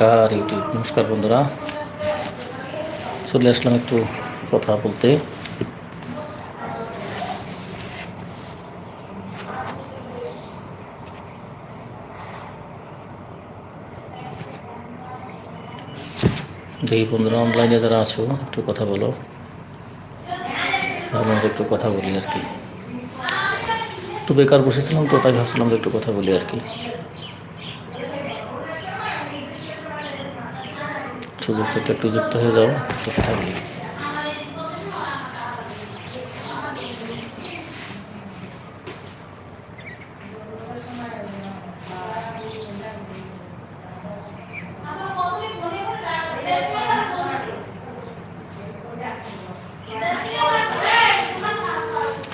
নমস্কার ইউটিউব নমস্কার বন্ধুরা। চলে আসলাম একটু কথা বলতে। এই বন্ধুরা অনলাইনে যারা আছো, একটু কথা বলো। ভাবলাম একটু কথা বলি আর কি। একটু বেকার বসেছিলাম তো, তাই ভাবছিলাম একটু কথা বলি আর কি। সুযোগ থেকে একটু যুক্ত হয়ে যাও একটু কথা বলি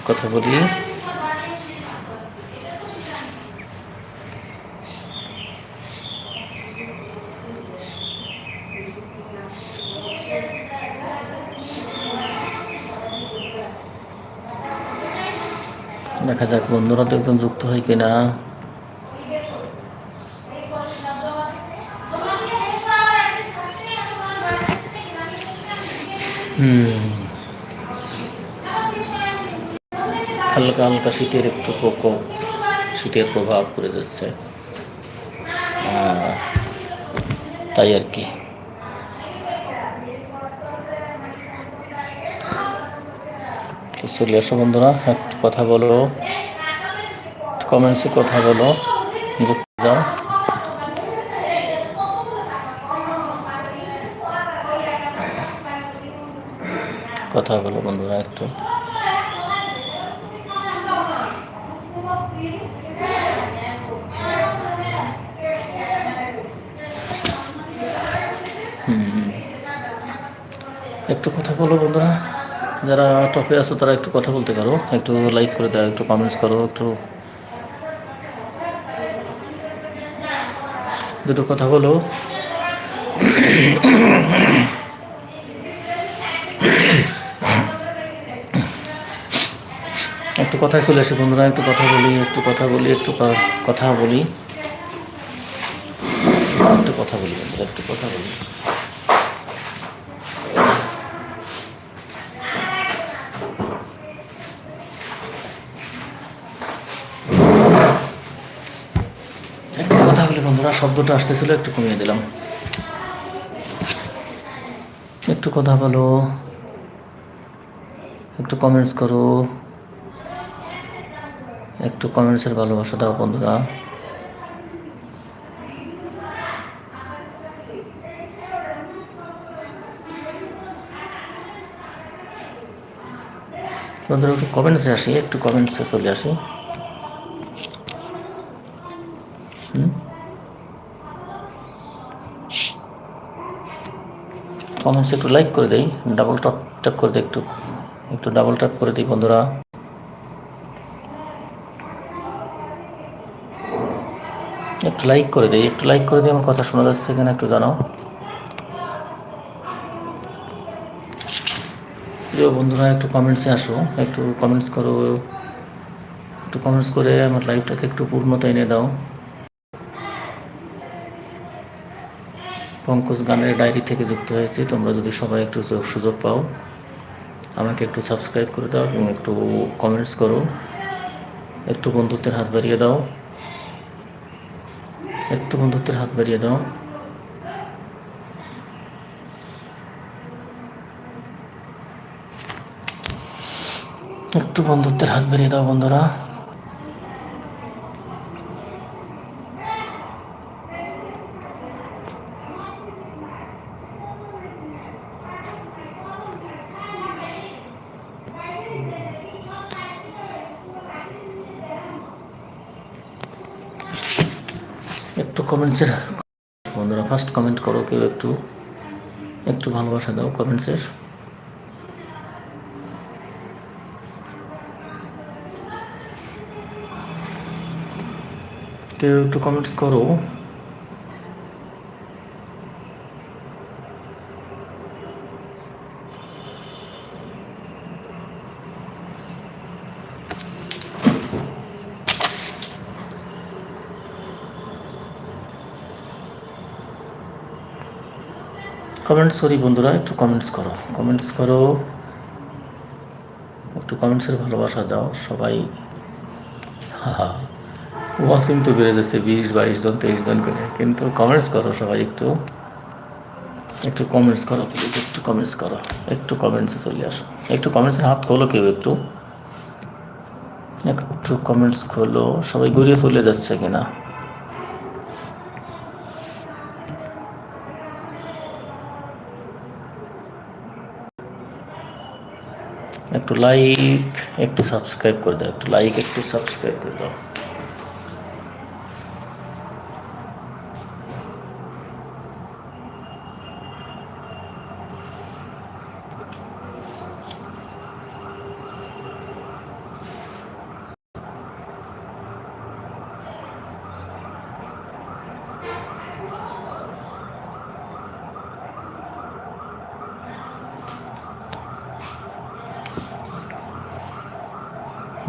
কথা বলি দেখা যাক বন্ধুরা তো একদম যুক্ত হয় কিনা? হালকা হালকা শীতের একটু প্রকোপ, শীতের প্রভাব পড়ে যাচ্ছে। তাই আর কি। চলে আসো বন্ধুরা, একটু কথা বলো। কমেন্টসে কথা বলো। যুক্ত যাও। কথা বলো বন্ধুরা একটু। একটু কথা বলো বন্ধুরা। যারা টপে আছো তারা একটু কথা বলতে পারো। একটু লাইক করে দাও, একটু কমেন্টস করো, একটু দুটো কথা বলো। একটু কথায় চলে আসে বন্ধুরা, একটু কথা বলি, একটু কথা বলি, একটু কথা বলি। একটু কথা বলি বন্ধুরা, একটু কথা বলি একটু কথা শব্দটা আসতেছিল, একটু কমিয়ে দিলাম। একটু কথা বলো। একটু কমেন্টস করো। একটু কমেন্টসের ভালোবাসা দাও বন্ধুরা। বন্ধুরা, একটু কমেন্টসে আসি, একটু কমেন্টসে চলে আসি। কমেন্টস একটু লাইক করে দেই ডাবল টপ ট্যাপ করে দিই একটু একটু ডাবল ট্যাপ করে দিই বন্ধুরা। একটু লাইক করে দিই, একটু লাইক করে দিই আমার কথা শোনা যাচ্ছে কিনা একটু জানাও। প্রিয় বন্ধুরা, একটু কমেন্টসে আসো, একটু কমেন্টস করো, একটু কমেন্টস করে আমার লাইভটাকে একটু পূর্ণতা এনে দাও। পঙ্কজ গানের ডায়েরি থেকে যুক্ত হয়েছি। তোমরা যদি সবাই একটু সুযোগ পাও, আমাকে একটু সাবস্ক্রাইব করে দাও এবং একটু কমেন্টস করো। একটু বন্ধুত্বের হাত বাড়িয়ে দাও। একটু বন্ধুত্বের হাত বাড়িয়ে দাও। একটু বন্ধুত্বের হাত বাড়িয়ে দাও বন্ধুরা একটু কমেন্টসের বন্ধুরা ফার্স্ট কমেন্ট করো, কেউ একটু একটু ভালোবাসা দাও কমেন্টসের কেউ একটু কমেন্টস করো। কমেন্টস করি বন্ধুরা, একটু কমেন্টস করো। কমেন্টস করো, একটু কমেন্টসের ভালোবাসা দাও, সবাই। ওয়াচিং তো বেড়ে যাচ্ছে বিশ, বাইশ জন, তেইশ জন করে। কিন্তু কমেন্টস করো সবাই একটু। একটু কমেন্টস করো প্লিজ একটু কমেন্টস করো, একটু কমেন্টসে চলে আসো। একটু কমেন্টসের হাত খোলো কেউ একটু। একটু কমেন্টস খোলো, সবাই ঘুরিয়ে চলে যাচ্ছে কিনা। একটু লাইক একটু সাবস্ক্রাইব করে দাও একটু লাইক একটু সাবস্ক্রাইব করে দাও।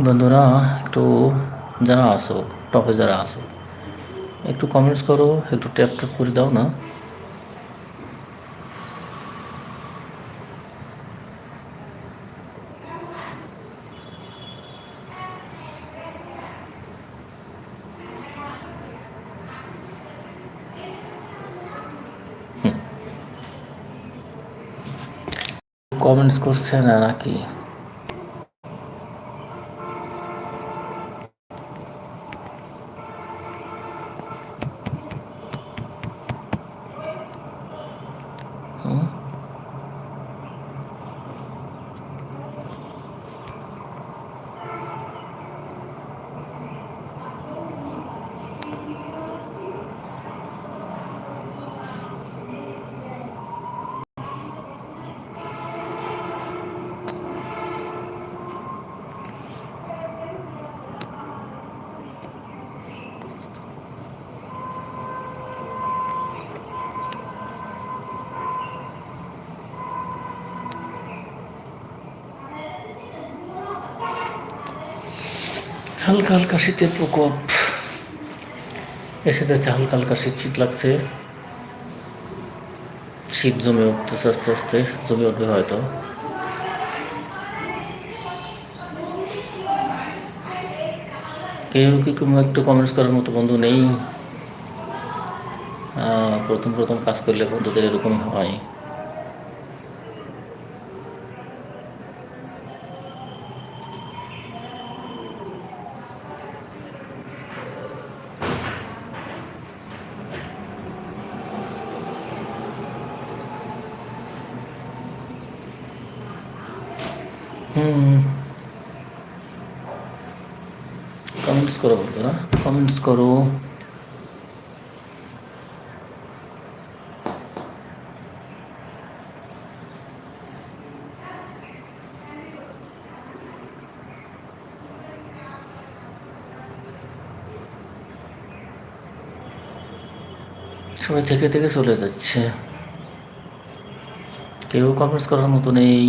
বন্ধুরা, একটু যারা আসো টপে যারা আসো একটু কমেন্টস করো, একটু ট্যাপ ট্যাপ করে দাও না। কমেন্টস করছে না নাকি হুম? হালকা হালকা শীতের প্রকোপ। এসে যাচ্ছে হালকা হালকা শীত শীত লাগছে। শীত জমে উঠতেছে আস্তে আস্তে, জমে উঠবে হয়তো। কেউ কি কোনো একটু কমেন্টস করার মতো বন্ধু নেই? প্রথম প্রথম কাজ করলে বন্ধুদের এরকম হয় হুম কমেন্টস করো বন্ধুরা কমেন্টস করো। সবাই থেকে থেকে চলে যাচ্ছে। কেউ কমেন্টস করার মতো নেই।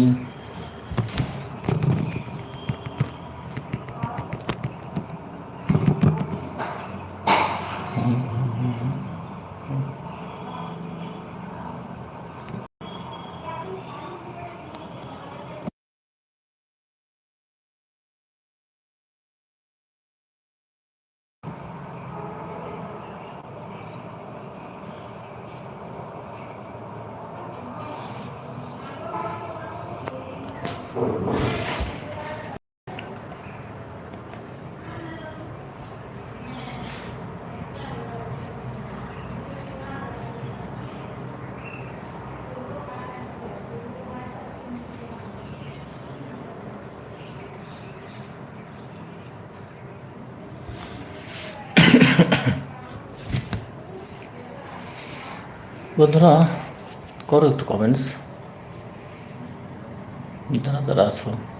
বন্ধুরা করো একটু কমেন্টস যারা যারা আছো।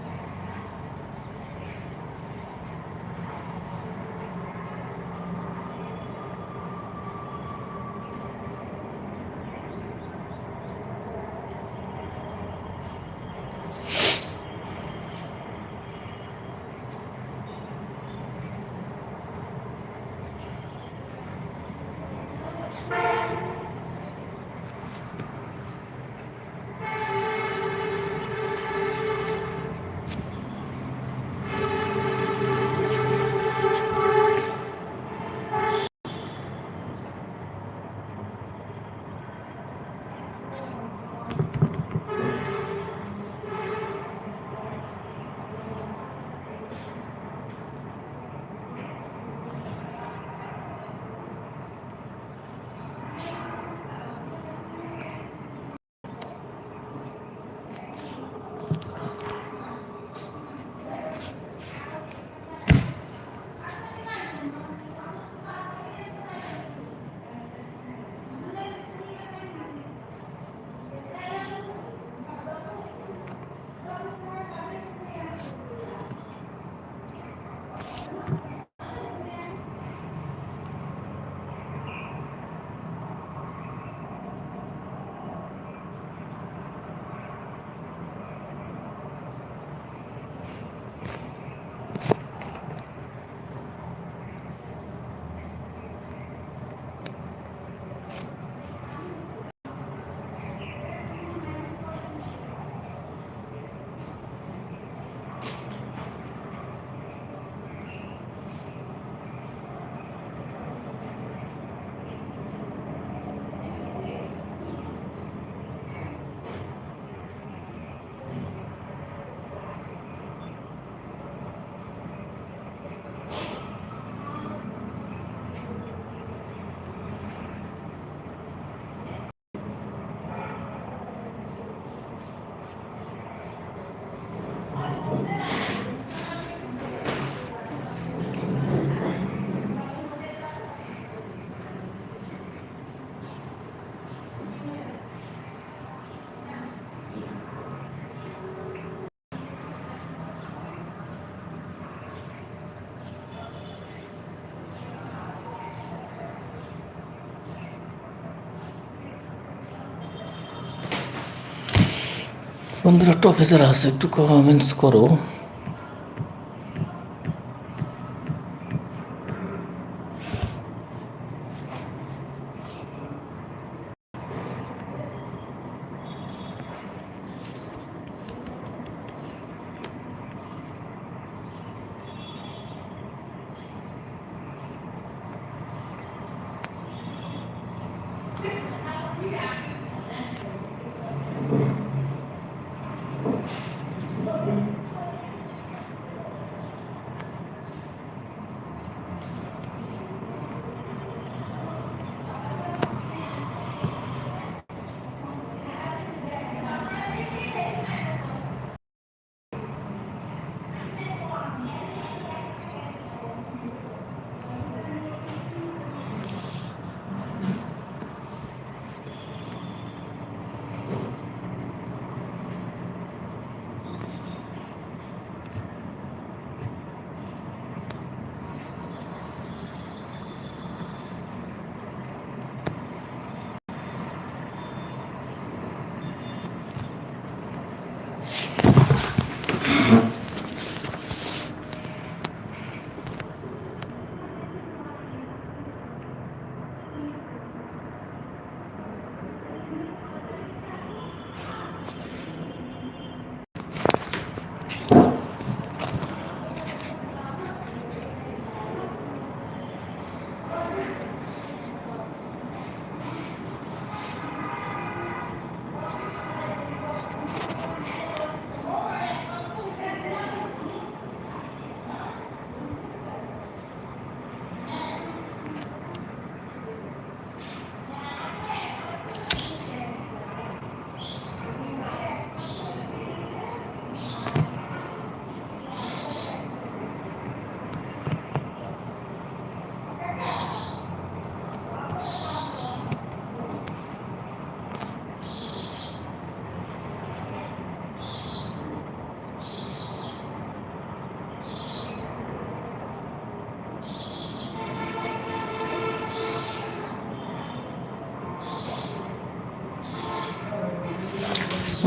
বন্ধুরা একটা অফিসার আছে একটু কমেন্টস করো।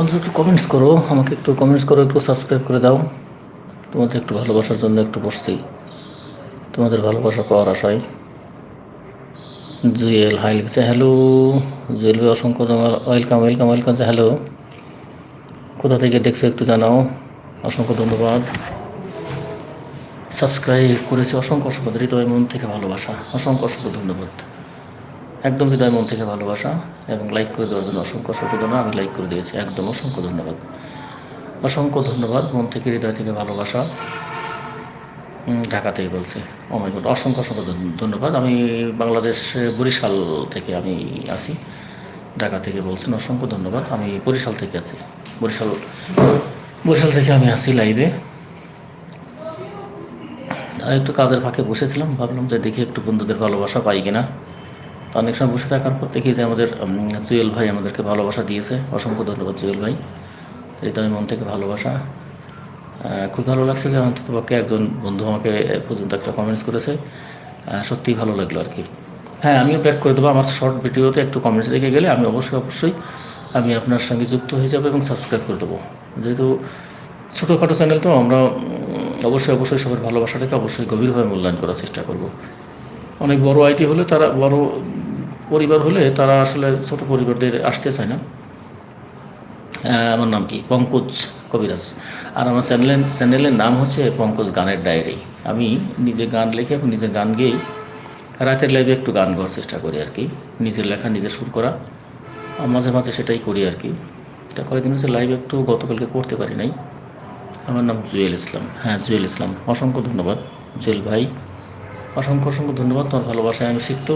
বন্ধুরা একটু কমেন্টস করো। আমাকে একটু কমেন্টস করো, একটু সাবস্ক্রাইব করে দাও। তোমাদের একটু ভালোবাসার জন্য একটু বসছি। তোমাদের ভালোবাসা পাওয়ার আশায়। জুয়েল হাই লিখছে হ্যালো জুয়েল অসংখ্য আমার ওয়েলকাম ওয়েলকাম ওয়েলকাম হ্যালো কোথা থেকে দেখছ একটু জানাও। অসংখ্য ধন্যবাদ। সাবস্ক্রাইব করেছি, অসংখ্য অসংখ্য হৃদয়, মন থেকে ভালোবাসা। অসংখ্য অসংখ্য ধন্যবাদ। একদম হৃদয় মন থেকে ভালোবাসা এবং লাইক করে দেওয়ার জন্য অসংখ্য অসংখ্য আমি লাইক করে দিয়েছি। একদম অসংখ্য ধন্যবাদ। অসংখ্য ধন্যবাদ মন থেকে হৃদয় থেকে ভালোবাসা। উম, ঢাকা থেকে বলছে মাই গড অসংখ্য অসংখ্য ধন্যবাদ। আমি বাংলাদেশ বরিশাল থেকে আমি আছি। ঢাকা থেকে বলছেন অসংখ্য ধন্যবাদ। আমি বরিশাল থেকে আছি। বরিশাল বরিশাল থেকে আমি আছি লাইভে একটু কাজের ফাঁকে বসেছিলাম। ভাবলাম যে দেখি একটু বন্ধুদের ভালোবাসা পাই কিনা। তো অনেক সময় বসে থাকার পর দেখি যে আমাদের জুয়েল ভাই আমাদেরকে ভালোবাসা দিয়েছে। অসংখ্য ধন্যবাদ জুয়েল ভাই। হৃদয় মন থেকে ভালোবাসা। খুব ভালো লাগছে যে অন্তত পক্ষে একজন বন্ধু আমাকে পর্যন্ত একটা কমেন্টস করেছে। সত্যিই ভালো লাগল আর কি। হ্যাঁ আমিও ব্যাক করে দেবো। আমার শর্ট ভিডিওতে একটু কমেন্টস রেখে গেলে আমি অবশ্যই অবশ্যই আমি আপনার সঙ্গে যুক্ত হয়ে যাব এবং সাবস্ক্রাইব করে দেবো। যেহেতু ছোটোখাটো চ্যানেল তো, আমরা অবশ্যই অবশ্যই সবার ভালোবাসাটাকে অবশ্যই গভীরভাবে মূল্যায়ন করার চেষ্টা করব। অনেক বড় আইটি হলে তারা বড় পরিবার হলে তারা আসলে ছোট পরিবারদের আসতে চায় না। আমার নাম কি? পঙ্কজ কবিরাজ। আর আমার চ্যানেলের চ্যানেলের নাম হচ্ছে পঙ্কজ গানের ডায়েরি। আমি নিজে গান লিখে এবং নিজে গান গেয়েই রাতের লাইভে একটু গান গাওয়ার চেষ্টা করি আর কি। নিজের লেখা নিজে সুর করা। মাঝে মাঝে সেটাই করি আর কি। তা কয়েকদিন হচ্ছে লাইভ একটু গতকালকে করতে পারি নাই। আমার নাম জুয়েল ইসলাম। হ্যাঁ জুয়েল ইসলাম। অসংখ্য ধন্যবাদ। জুয়েল ভাই, অসংখ্য অসংখ্য ধন্যবাদ। তোমার ভালোবাসায় আমি শিখতো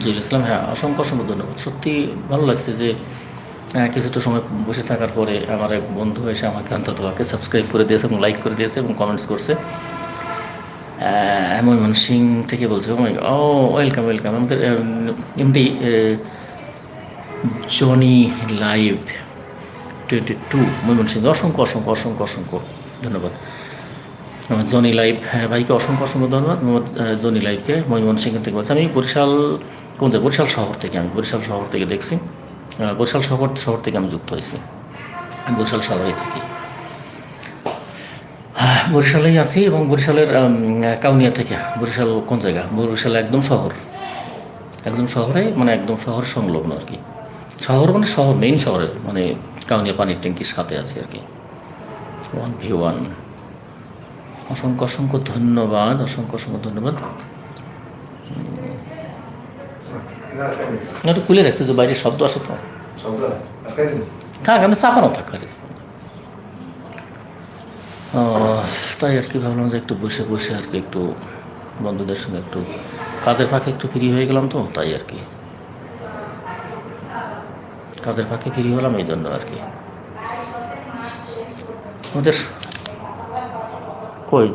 জুয়েল ইসলাম হ্যাঁ অসংখ্য অসংখ্য ধন্যবাদ। সত্যি ভালো লাগছে যে হ্যাঁ, কিছুটা সময় বসে থাকার পরে আমার এক বন্ধু এসে আমাকে অন্তত আমাকে সাবস্ক্রাইব করে দিয়েছে এবং লাইক করে দিয়েছে এবং কমেন্টস করছে। ময়মন সিং থেকে বলছে ও ওয়েলকাম ওয়েলকাম আমাদের MD Jony live twenty two Mymensingh. অসংখ্য অসংখ্য অসংখ্য অসংখ্য ধন্যবাদ। জনি লাইভ হ্যাঁ ভাইকে অসংখ্য অসংখ্য ধন্যবাদ। জনি লাইভকে ময়মনসিংহ থেকে বলছি। আমি বরিশাল, কোন জায়গায়? বরিশাল শহর থেকে আমি, বরিশাল শহর থেকে দেখছি। বরিশাল শহর শহর থেকে আমি যুক্ত হয়েছি। আমি বরিশাল শহরেই থাকি। বরিশালেই আছি এবং বরিশালের কাউনিয়া থেকে, বরিশাল কোন জায়গা? বরিশাল একদম শহর। একদম শহরে মানে একদম শহর সংলগ্ন আর কি। শহর মানে শহর মেইন শহরে মানে কাউনিয়া পানির ট্যাঙ্কির সাথে আছে আর কি। ওয়ান ভি ওয়ান অসংখ্য অসংখ্য ধন্যবাদ, অসংখ্য অসংখ্য ধন্যবাদ। একটু খুলে রাখছি যে বাইরে শব্দ আসে তো। থাক, আমি চাপানো থাক আর তাই আর কি ভাবলাম যে একটু বসে বসে আর কি একটু বন্ধুদের সঙ্গে একটু কাজের ফাঁকে একটু ফ্রি হয়ে গেলাম তো, তাই আর কি। কাজের ফাঁকে ফ্রি হলাম এই জন্য আর কি। আমাদের কই?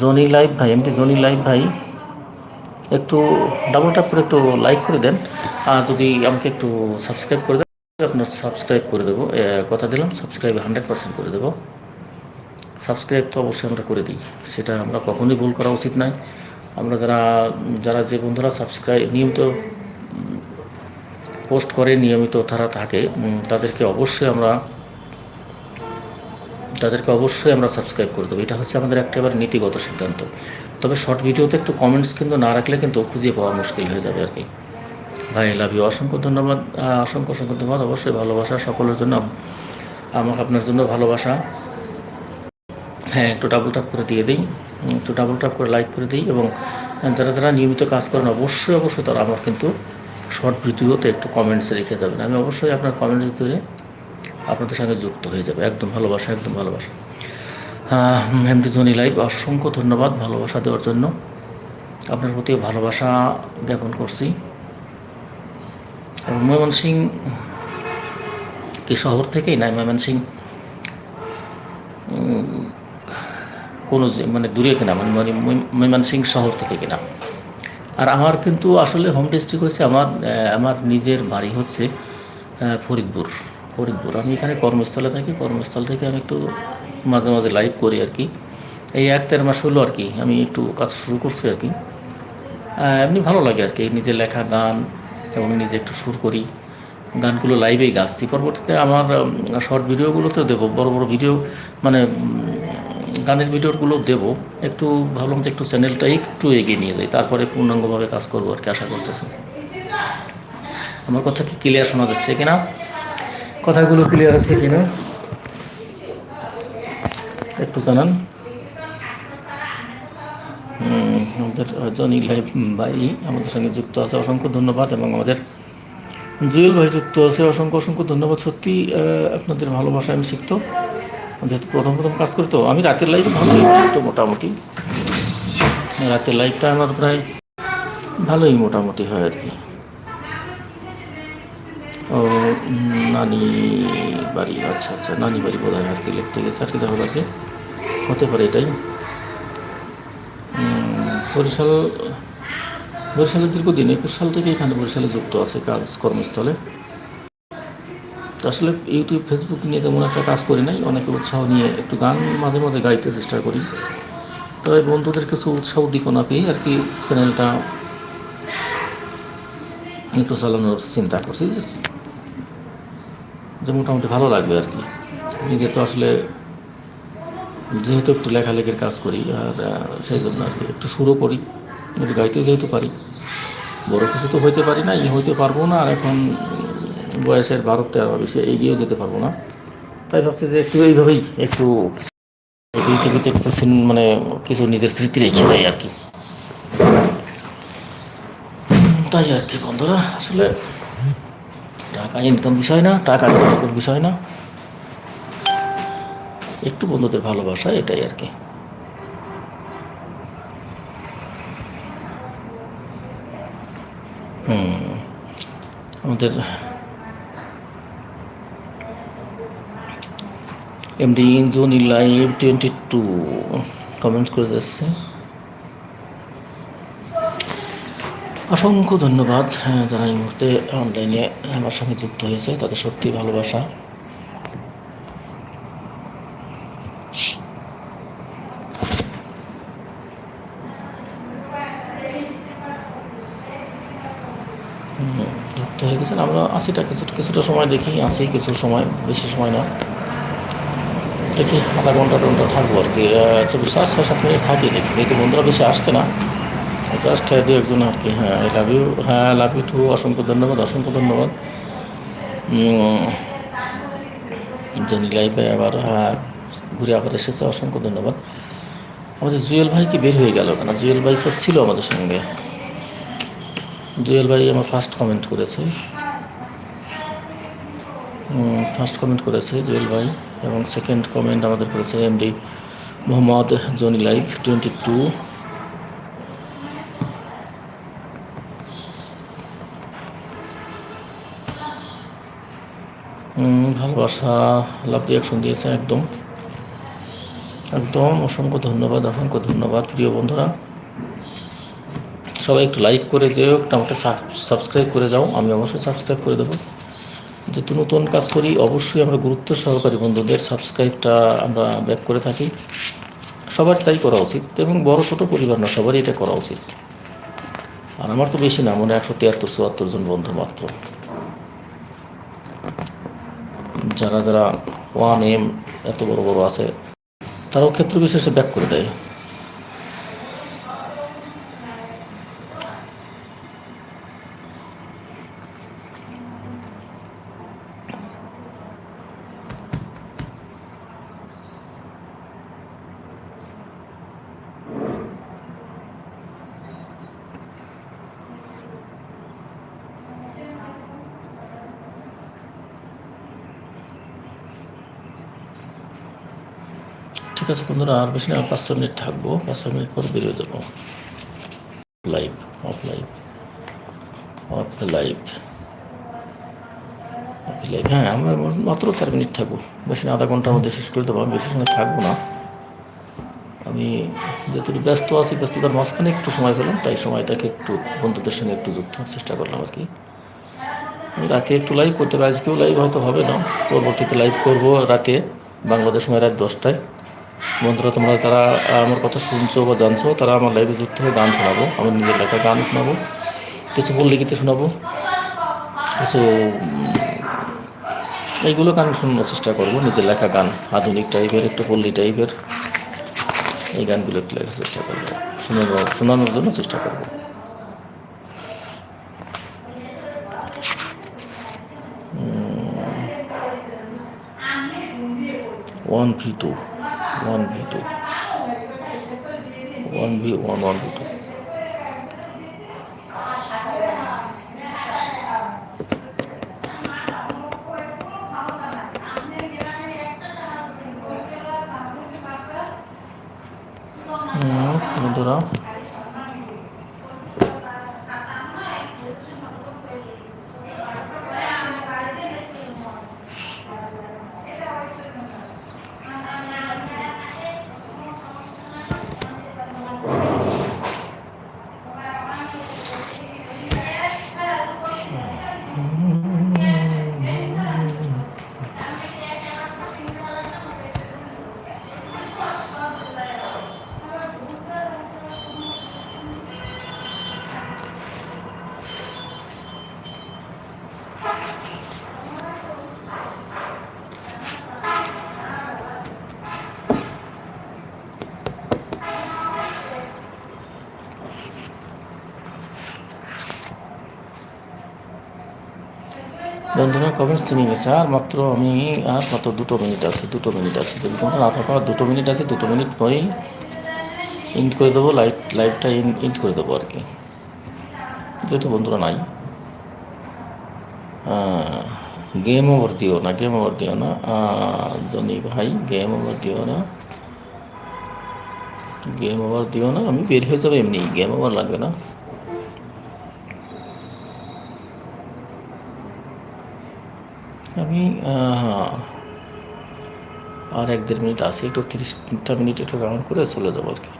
জন লাইভ ভাই, এমনি জনি লাইভ ভাই। একটু ডাবল ট্যাপ করে একটু লাইক করে দেন। আর যদি আমাকে একটু সাবস্ক্রাইব করে দেন আপনার সাবস্ক্রাইব করে দেবো। কথা দিলাম সাবস্ক্রাইব হান্ড্রেড পার্সেন্ট করে দেবো। সাবস্ক্রাইব তো অবশ্যই আমরা করে দিই। সেটা আমরা কখনোই ভুল করা উচিত নয়। আমরা যারা যারা যে বন্ধুরা সাবস্ক্রাইব নিয়মিত পোস্ট করে, নিয়মিত তারা থাকে তাদেরকে অবশ্যই আমরা তাদেরকে অবশ্যই আমরা সাবস্ক্রাইব করে দেবো। এটা হচ্ছে আমাদের একটা এবার নীতিগত সিদ্ধান্ত। তবে শর্ট ভিডিওতে একটু কমেন্টস কিন্তু না রাখলে কিন্তু খুঁজে পাওয়া মুশকিল হয়ে যাবে আর কি ভাই লাভ ইউ অসংখ্য ধন্যবাদ। অসংখ্য অসংখ্য ধন্যবাদ। অবশ্যই ভালোবাসা সকলের জন্য। আমাকে আপনার জন্য ভালোবাসা। হ্যাঁ একটু ডাবল ট্যাপ করে দিয়ে দিই। একটু ডাবল ট্যাপ করে লাইক করে দিই এবং যারা যারা নিয়মিত কাজ করেন, অবশ্যই অবশ্যই তারা আমার কিন্তু শর্ট ভিডিওতে একটু কমেন্টস রেখে দেবেন। আমি অবশ্যই আপনার কমেন্টস ভিতরে আপনাদের সঙ্গে যুক্ত হয়ে যাবে। একদম ভালোবাসা একদম ভালোবাসা। এমডি জনি লাইভ অসংখ্য ধন্যবাদ ভালোবাসা দেওয়ার জন্য। আপনার প্রতি ভালোবাসা জ্ঞাপন করছি। এবং ময়মনসিং, কি শহর থেকেই নাই ময়মনসিং কোনো মানে দূরে কিনা মানে মানে ময়মনসিং শহর থেকে কিনা। আর আমার কিন্তু আসলে হোম ডিস্ট্রিক্ট হচ্ছে আমার আমার নিজের বাড়ি হচ্ছে ফরিদপুর। ফরিদপুর আমি এখানে কর্মস্থলে থাকি, কর্মস্থল থেকে আমি একটু মাঝে মাঝে লাইভ করি আর কি। এই এক দেড় মাস হলো আর কি, আমি একটু কাজ শুরু করছি আর কি। এমনি ভালো লাগে আর কি, নিজে লেখা গান এবং নিজে একটু সুর করি। গানগুলো লাইভেই গাচ্ছি। পরবর্তীতে আমার শর্ট ভিডিওগুলোতেও দেবো, বড় বড় ভিডিও মানে গানের ভিডিওগুলো দেবো। একটু ভাবলাম যে একটু চ্যানেলটা একটু এগিয়ে নিয়ে যাই, তারপরে পূর্ণাঙ্গভাবে কাজ করব আর কি, আশা করতেছি। আমার কথা কি ক্লিয়ার শোনা যাচ্ছে কিনা? কথাগুলো ক্লিয়ার আছে কিনা? একটু জানান। আমাদের জনি লাইভ ভাই আমাদের সঙ্গে যুক্ত আছে, অসংখ্য ধন্যবাদ এবং আমাদের জুয়েল ভাই যুক্ত আছে, অসংখ্য অসংখ্য ধন্যবাদ। সত্যি আপনাদের ভালোবাসা আমি শিখত যেহেতু প্রথম প্রথম কাজ করি তো, আমি রাতের লাইভে ভালোই একটু মোটামুটি। রাতের লাইভটা আমার প্রায় ভালোই মোটামুটি হয় আর কি। ও, নানি বাড়ি আচ্ছা আচ্ছা নানি বাড়ি বোধ হয় আর কি লিখতে গেছে আর কি হোক হতে পারে এটাই। বরিশাল, বরিশালের দীর্ঘদিন, একুশ সাল থেকে এখানে বরিশালে যুক্ত আছে কাজ, কর্মস্থলে। আসলে ইউটিউব, ফেসবুক নিয়ে তেমন একটা কাজ করি নাই, অনেকে উৎসাহ নিয়ে একটু গান মাঝে মাঝে গাইতে চেষ্টা করি। তবে বন্ধুদের কিছু উৎসাহ উদ্দীপনা পেয়ে আর কি চ্যানেলটা একটু চালানোর চিন্তা করছি। যে- মোটামুটি ভালো লাগবে আর কি। নিজে তো আসলে যেহেতু একটু লেখালেখির কাজ করি, আর সেই জন্য আর কি একটু শুরু করি, একটু গাইতে যেহেতু পারি। বড় কিছু তো হইতে পারি না ই হইতে পারব না, আর এখন বয়সের ভারত তেরো বেশি এগিয়েও যেতে পারব না। তাই ভাবছি যে একটু এইভাবেই একটু পৃথিবীতে সিন- মানে কিছু নিজের স্মৃতি রেখে যায় আর কি। তাই আর কি বন্ধুরা, আসলে টাকা ইনকাম বিষয় না টাকা বিষয় না। একটু বন্ধুদের ভালোবাসা, এটাই আর কি। হুম, আমাদের MD Jony live twenty two comment করে যাচ্ছে। অসংখ্য ধন্যবাদ যারা এই মুহূর্তে অনলাইনে আমার সঙ্গে যুক্ত হয়েছে, তাদের সত্যি ভালোবাসা। যুক্ত হয়ে দেখতেছেন আমরা আশিটা কিছু কিছুটা সময় দেখি আসি কিছু সময়, বেশি সময় না। দেখি, আধা ঘণ্টা ঘণ্টা থাকব আর কি। চব্বিশ ছয়, সাত মিনিট থাকি, দেখি বন্ধুরা বেশি আসছে না জাস্ট দু একজন আর কি হ্যাঁ আই লাভ ইউ হ্যাঁ আই লাভ ইউ টু অসংখ্য ধন্যবাদ অসংখ্য ধন্যবাদ জনি লাইভে আবার হ্যাঁ, ঘুরে আবার এসেছে অসংখ্য ধন্যবাদ আমাদের জুয়েল ভাই কি বের হয়ে গেল কেন জুয়েল ভাই তো ছিল আমাদের সঙ্গে জুয়েল ভাই আমার ফার্স্ট কমেন্ট করেছে ফার্স্ট কমেন্ট করেছে জুয়েল ভাই এবং সেকেন্ড কমেন্ট আমাদের করেছে MD Mohammad Jony live twenty two ভালোবাসা লাভ রিয়াকশন দিয়েছে একদম। একদম অসংখ্য ধন্যবাদ অসংখ্য ধন্যবাদ, প্রিয় বন্ধুরা। সবাই একটু লাইক করে যেও, একটু আমাকে সাবস্ক্রাইব করে যাও, আমি অবশ্যই সাবস্ক্রাইব করে দেবো। যেহেতু নতুন কাজ করি, অবশ্যই আমরা গুরুত্ব সহকারী বন্ধুদের সাবস্ক্রাইবটা আমরা ব্যাক করে থাকি। সবার তাই করা উচিত এবং বড়, ছোট পরিবার না, সবারই এটা করা উচিত। আর আমার তো বেশি না, মনে একশো তিয়াত্তর, চুয়াত্তর জন বন্ধু মাত্র। যারা যারা ওয়ান এম এত বড় বড় আছে তারাও ক্ষেত্র বিশেষে ব্যাক করে দেয়। ঠিক আছে বন্ধুরা, আর বেশি না, পাঁচ মিনিট থাকব, পাঁচ ছ মিনিট পর বেরিয়ে যাব। Live off live off live off live হ্যাঁ আমার মাত্র চার মিনিট থাকব, বেশি না, আধা ঘণ্টার মধ্যে শেষ করে দেবো, আমি বেশি সময় থাকব না। আমি যেহেতু ব্যস্ত আছি, ব্যস্ততার মাঝখানে একটু সময় পেলাম, তাই সময়টাকে একটু বন্ধুদের সঙ্গে একটু যুক্ত হওয়ার চেষ্টা করলাম আর কি। আমি রাতে একটু লাইভ করতে পারি, আজকেও লাইভ হয়তো হবে না, পরবর্তীতে লাইভ করব রাতে, বাংলাদেশ সময় রাত দশটায়। বন্ধুরা, তোমরা যারা আমার কথা শুনছো বা জানছো, তারা আমার লাইভে যুক্ত হয়ে গান শোনাবো। আমার নিজের লেখা গান শোনাবো। কিছু পল্লিগীতি শোনাবো। কিছু এইগুলো গান শোনানোর চেষ্টা করব, নিজের লেখা গান। আধুনিক টাইপের একটু পল্লী টাইপের এই গানগুলো একটু লেখার চেষ্টা করব। শোনানোর শোনানোর জন্য চেষ্টা করব। One V two one V two one V one one V two বন্ধুরা কমেন্টস চিনে গেছে আর মাত্র আমি, আর মাত্র দুটো মিনিট আছে, দুটো মিনিট আছে। না দুটো মিনিট আছে, দুটো মিনিট পরেই ইন্ড করে দেবো লাইভ লাইভটা ইন্ড করে দেবো আর কি। যেহেতু বন্ধুরা নাই। গেম ওভার দিও না গেম ওভার দিও না। জনি ভাই গেম ওভার দিও না। গেম ওভার দিও না, আমি বের হয়ে যাব এমনি। গেম ওভার লাগবে না। আমি আর এক দেড় মিনিট আছে, একটু তিরিশটা মিনিট একটু রাউন্ড করে চলে যাব আর কি।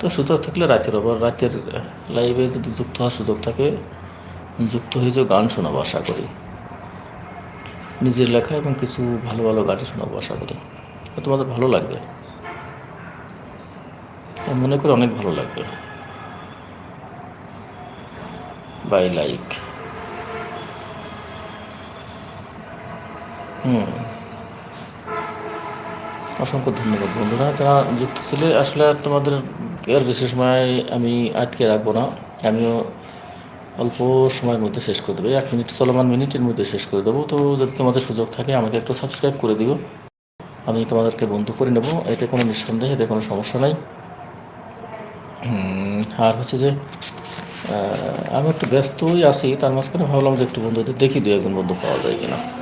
তো সুযোগ থাকলে রাতের আবার, রাতের লাইভে যদি যুক্ত হওয়ার সুযোগ থাকে, যুক্ত হয়ে যাও গান শোনাবো আশা করি। নিজের লেখা এবং কিছু ভালো ভালো গান শোনাবো আশা করি। তোমাদের ভালো লাগবে। মনে করি অনেক ভালো লাগবে। বাই লাইক হুম। অসংখ্য ধন্যবাদ বন্ধুরা। যারা যুক্ত ছিলে, আসলে তোমাদের আর বেশি সময় আমি আটকে রাখব না। আমিও অল্প সময়ের মধ্যে শেষ করে দেবো। এক মিনিট চলমান মিনিটের মধ্যে শেষ করে দেবো। তো যদি তোমাদের সুযোগ থাকে, আমাকে একটু সাবস্ক্রাইব করে দিও। আমি তোমাদেরকে বন্ধু করে নেব। এতে কোনো নিঃসন্দেহ, এতে কোনো সমস্যা নাই। আর হচ্ছে যে আমি একটু ব্যস্তই আছি। তার মাঝখানে ভাবলাম যে একটু বন্ধুদের দেখি দু একজন বন্ধু পাওয়া যায় কিনা।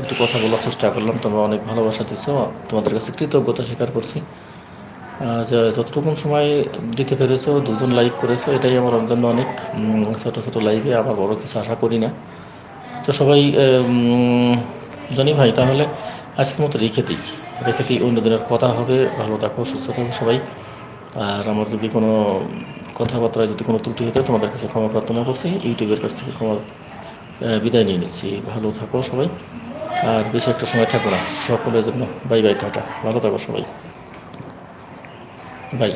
একটু কথা বলার চেষ্টা করলাম, তোমরা অনেক ভালোবাসা দিছো, তোমাদের কাছে কৃতজ্ঞতা স্বীকার করছি। যে যতটুকু সময় দিতে পেরেছ, দুজন লাইক করেছ, এটাই আমার জন্য অনেক ছোটো ছোটো লাইভে, আবার বড় কিছু আশা করি না। তো সবাই জানি ভাই, তাহলে আজকের মতো রেখে দিই। রেখে দিই, অন্য দিনের কথা হবে, ভালো থাকো, সুস্থ থাকো সবাই। আর আমার যদি কোনো কথাবার্তায় যদি কোনো ত্রুটি হতে, তোমাদের কাছে ক্ষমা প্রার্থনা করছি, ইউটিউবের কাছ থেকে ক্ষমা বিদায় নিয়ে নিচ্ছি। ভালো থাকো সবাই। আর বেশি একটা সময় থাকো না। সকলের জন্য। বাই বাই, টাটা। ভালো থাকো সবাই। বাই।